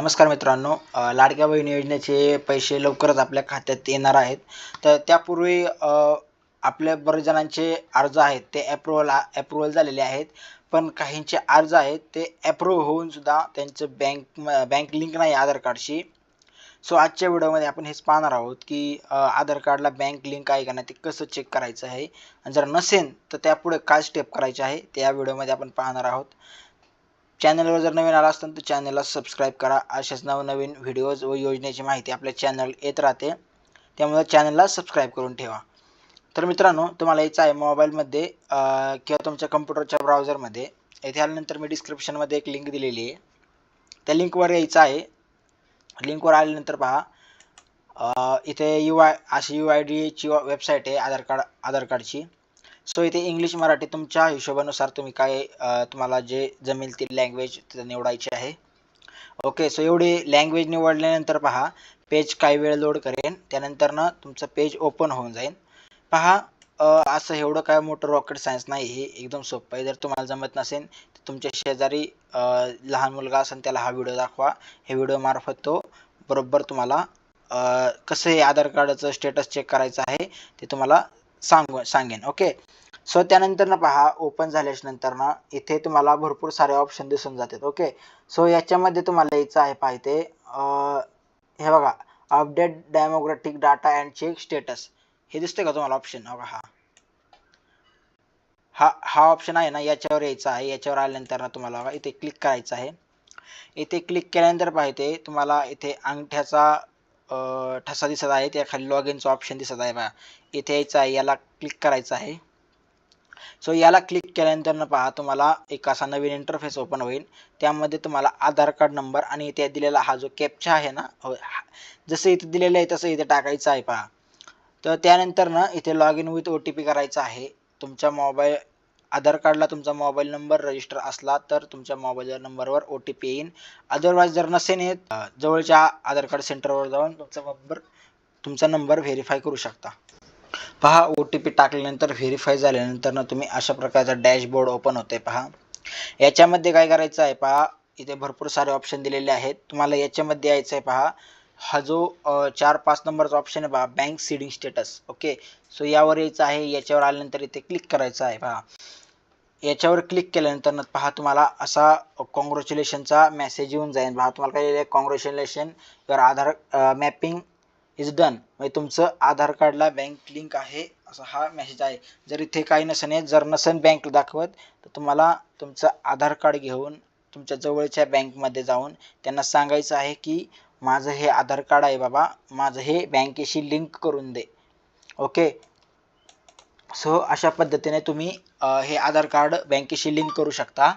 नमस्कार मित्रांनो लाडक्या बहीण योजनेचे पैसे लवकरच आपल्या खात्यात येणार आहेत. तर त्यापूर्वी आपल्या बरेच जणांचे अर्ज आहेत ते अप्रुव्हल अप्रुव्हल झालेले आहेत. पण काहींचे अर्ज आहेत ते ॲप्रूव्ह होऊन सुद्धा त्यांचं बँक बँक लिंक नाही आधार कार्डशी सो आजच्या व्हिडिओमध्ये आपण हेच पाहणार आहोत की आधार कार्डला बँक लिंक आहे का नाही ते कसं चेक करायचं आहे. आणि जर नसेल तर त्यापुढे काय स्टेप करायचे आहे ते या व्हिडिओमध्ये आपण पाहणार आहोत. चॅनलवर जर नवीन आला असताना तर चॅनलला सबस्क्राईब करा. अशाच नवनवीन व्हिडिओज व योजनेची माहिती आपल्या चॅनल येत राहते. त्यामुळे चॅनलला सबस्क्राईब करून ठेवा. तर मित्रांनो तुम्हाला यायचं आहे मोबाईलमध्ये किंवा तुमच्या कम्प्युटरच्या ब्राउझरमध्ये येथे आल्यानंतर मी डिस्क्रिप्शनमध्ये एक लिंक दिलेली आहे. त्या लिंकवर यायचं आहे. लिंकवर आल्यानंतर पहा. इथे यू आय अशी यू आय डीची वेबसाईट आहे आधार कार्ड आधार कार्डची. सो इथे इंग्लिश मराठी तुमच्या हिशोबानुसार तुम्ही काय तुम्हाला जे जमेल ती लँग्वेज निवडायची आहे. ओके सो एवढी लँग्वेज निवडल्यानंतर पहा पेज काही वेळ लोड करेन त्यानंतर ना तुमचं पेज ओपन होऊन जाईल पहा असं एवढं काय मोठं रॉकेट सायन्स नाही हे एकदम सोपं आहे. जर तुम्हाला जमत नसेल तर तुमच्या शेजारी लहान मुलगा असेल त्याला हा व्हिडिओ दाखवा. हे व्हिडिओ मार्फत तो बरोबर तुम्हाला कसं हे आधार कार्डाचं स्टेटस चेक करायचं आहे ते तुम्हाला सांगू सांगेन. ओके सो त्यानंतर ना पहा ओपन झाल्याच्यानंतर ना इथे तुम्हाला भरपूर सारे ऑप्शन दिसून जातात ओके सो याच्यामध्ये तुम्हाला यायचं आहे पाहिजे हे बघा update demographic data and check status हे दिसतंय का तुम्हाला ऑप्शन बघा हा. हा हा ऑप्शन आहे ना याच्यावर यायचा आहे. याच्यावर आल्यानंतर ना तुम्हाला बघा इथे क्लिक करायचं आहे. इथे क्लिक केल्यानंतर पाहिजे तुम्हाला इथे अंगठ्याचा ठसा दिसत आहे. त्या खाली लॉग इनचं ऑप्शन दिसत आहे बघा. इथे यायचं आहे याला क्लिक करायचं आहे. सो याला क्लिक केल्यानंतर पहा तुम्हाला एक असा नवीन इंटरफेस ओपन होईल. त्यामध्ये तुम्हाला आधार कार्ड नंबर आणि इथे दिलेला हा जो कॅपचा आहे ना हो, जसं इथे दिलेलं आहे तसं इथे टाकायचं आहे पहा. तर त्यानंतर ना इथे log in with O T P करायचा आहे. तुमच्या मोबाईल आधार कार्डला तुमचा मोबाईल नंबर रजिस्टर असला तर तुमच्या मोबाईल नंबरवर ओ टी पी येईन. अदरवाईज जर नसेल येत जवळच्या आधार कार्ड सेंटरवर जाऊन तुमचा नंबर तुमचा नंबर व्हेरीफाय करू शकता. पहा ओ टी पी टाकल्यानंतर व्हेरीफाय झाल्यानंतर ना तुम्ही अशा प्रकारचा डॅशबोर्ड ओपन होते पहा. याच्यामध्ये काय करायचं आहे पहा इथे भरपूर सारे ऑप्शन दिलेले आहेत. तुम्हाला याच्यामध्ये यायचं आहे पहा हा जो चार पाच नंबरचा ऑप्शन आहे पहा bank seeding status okay so यावर यायचं आहे याच्यावर आल्यानंतर इथे क्लिक करायचं आहे पहा. याच्यावर क्लिक केल्यानंतर ना पहा तुम्हाला असा कॉंग्रॅच्युलेशनचा मेसेज येऊन जाईल. पहा तुम्हाला काय congratulation your Aadhaar mapping is done म्हणजे तुमचं आधार कार्डला बँक लिंक आहे असा हा मेसेज आहे. जर इथे काही नसेल जर नसेल बँक दाखवत तर तुम्हाला तुमचं आधार कार्ड घेऊन तुमच्या जवळच्या बँकमध्ये जाऊन त्यांना सांगायचं आहे की माझं हे आधार कार्ड आहे बाबा माझं हे बँकेशी लिंक करून दे. ओके सो अशा पद्धतीने तुम्ही हे आधार कार्ड बँकेशी लिंक करू शकता.